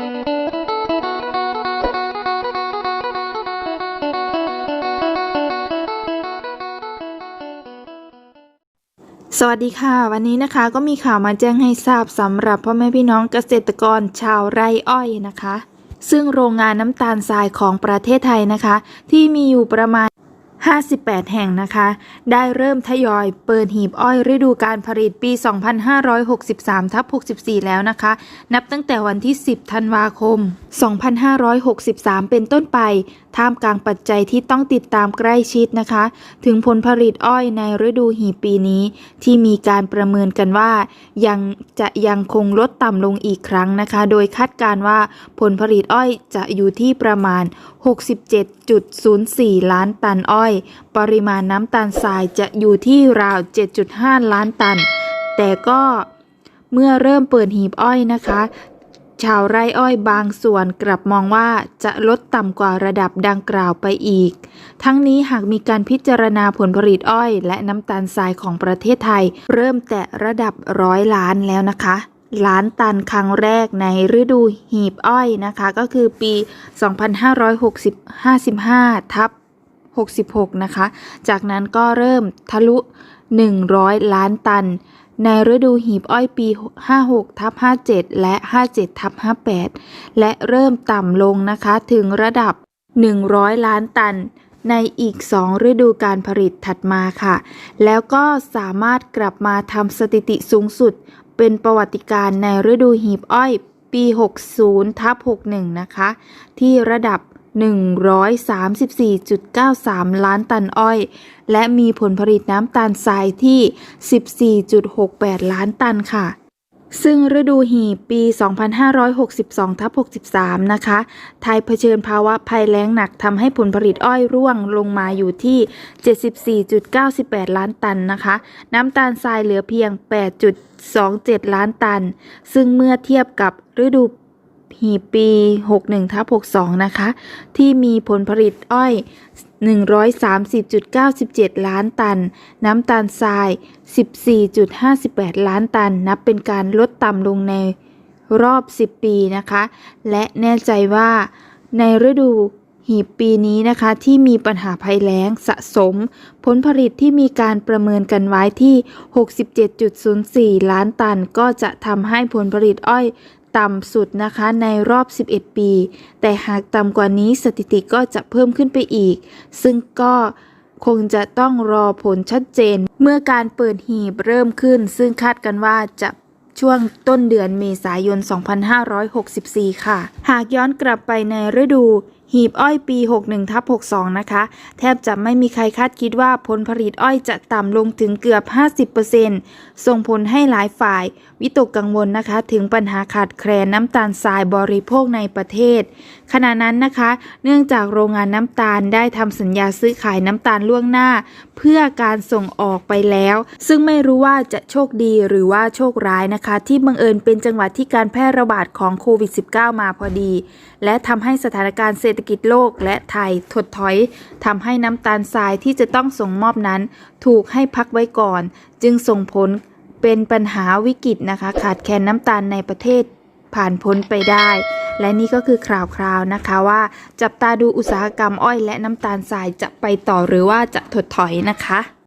สวัสดีค่ะ วันนี้นะคะก็มีข่าวมาแจ้งให้ทราบสำหรับพ่อแม่พี่น้องเกษตรกรชาวไร่อ้อยนะคะ ซึ่งโรงงานน้ำตาลทรายของประเทศไทยนะคะ ที่มีอยู่ประมาณ 58 แห่งนะคะ ได้เริ่มทยอยเปิดหีบอ้อยฤดูการผลิตปี 2563ทับ64 แล้วนะคะ นับตั้งแต่วันที่ 10 ธันวาคม 2563 เป็นต้นไป ท่ามกลางปัจจัยที่ต้องติดตามใกล้ชิดนะคะ ถึงผลผลิตอ้อยในฤดูหีบปีนี้ ที่มีการประเมินกันว่า ยังจะยังคงลดต่ำลงอีกครั้งนะคะ โดยคาดการณ์ว่าผลผลิตอ้อยจะอยู่ที่ประมาณ 67.04 ล้านตันอ้อยปริมาณน้ำตาลทรายจะอยู่ที่ราว 7.5 ล้านตัน แต่ก็เมื่อเริ่มเปิดหีบอ้อยนะคะ ชาวไร่อ้อยบางส่วนกลับมองว่าจะลดต่ำกว่าระดับดังกล่าวไปอีก ทั้งนี้หากมีการพิจารณาผลผลิตอ้อย และน้ำตาลทรายของประเทศไทย เริ่มแตะระดับร้อยล้านแล้วนะคะล้านตันครั้งแรกในฤดูหีบอ้อยนะคะ ก็คือปี 2555ทับ 66 นะคะ จากนั้นก็เริ่มทะลุ 100 ล้านตัน ในฤดูหีบอ้อยปี 56ทับ57 และ 57ทับ58 และเริ่มต่ำลงนะคะถึงระดับ 100 ล้านตันในอีก 2 ฤดูการผลิตถัดมาค่ะ แล้วก็สามารถกลับมาทำสถิติสูงสุด เป็นประวัติการในฤดูหีบอ้อยปี 60ทับ61 นะคะ ที่ระดับ 134.93 ล้านตันอ้อย และมีผลผลิตน้ำตาลทรายที่ 14.68 ล้านตันค่ะ ซึ่งฤดูหีบปี 2562ทับ63 นะคะ ไทยเผชิญภาวะภัยแล้งหนักทำให้ผลผลิตอ้อยร่วงลงมาอยู่ที่ 74.98 ล้านตันนะคะ น้ำตาลทรายเหลือเพียง 8.27 ล้านตัน ซึ่งเมื่อเทียบกับฤดู หีบปี 61ทับ62 นะคะ ที่มีผลผลิตอ้อย 130.97 ล้านตัน น้ำตาลทราย 14.58 ล้านตัน นับเป็นการลดต่ำลงในรอบ 10 ปีนะคะ และแน่ใจว่าในฤดูหีบปีนี้นะคะที่มีปัญหาภัยแล้งสะสม ผลผลิตที่มีการประเมินกันไว้ที่ 67.04 ล้านตัน ก็จะทำให้ผลผลิตอ้อย ต่ำสุดนะคะในรอบ 11 ปี แต่หากต่ำกว่านี้สถิติก็จะเพิ่มขึ้นไปอีก ซึ่งก็คงจะต้องรอผลชัดเจน เมื่อการเปิดหีบเริ่มขึ้น ซึ่งคาดกันว่าจะช่วงต้นเดือนเมษายน 2564 ค่ะ หากย้อนกลับไปในฤดู หีบอ้อยปี 61ทับ62 นะคะ แทบจะไม่มีใครคาดคิดว่าผลผลิตอ้อยจะต่ำลงถึงเกือบ 50%ส่งผลให้หลายฝ่าย วิตกกังวลนะคะ ถึงปัญหาขาดแคลนน้ำตาลทรายบริโภคในประเทศ ขณะนั้นนะคะ เนื่องจากโรงงานน้ำตาลได้ทำสัญญาซื้อขายน้ำตาลล่วงหน้า เพื่อการส่งออกไปแล้ว ซึ่งไม่รู้ว่าจะโชคดีหรือว่าโชคร้ายนะคะ ที่บังเอิญเป็นจังหวัดที่การแพร่ระบาดของโควิด -19 มาพอดี และทำให้สถานการณ์เศรษฐฐกิจโลกและไทยถดถอยทำให้น้ำตาลทรายที่จะต้องส่งมอบนั้น ถูกให้พักไว้ก่อน จึงส่งผลเป็นปัญหาวิกฤตนะคะ ขาดแคลนน้ำตาลในประเทศผ่านพ้นไปได้ และนี่ก็คือข่าวคราวนะคะว่าจับตาดูอุตสาหกรรมอ้อยและน้ำตาลทรายจะไปต่อหรือว่าจะถดถอยนะคะ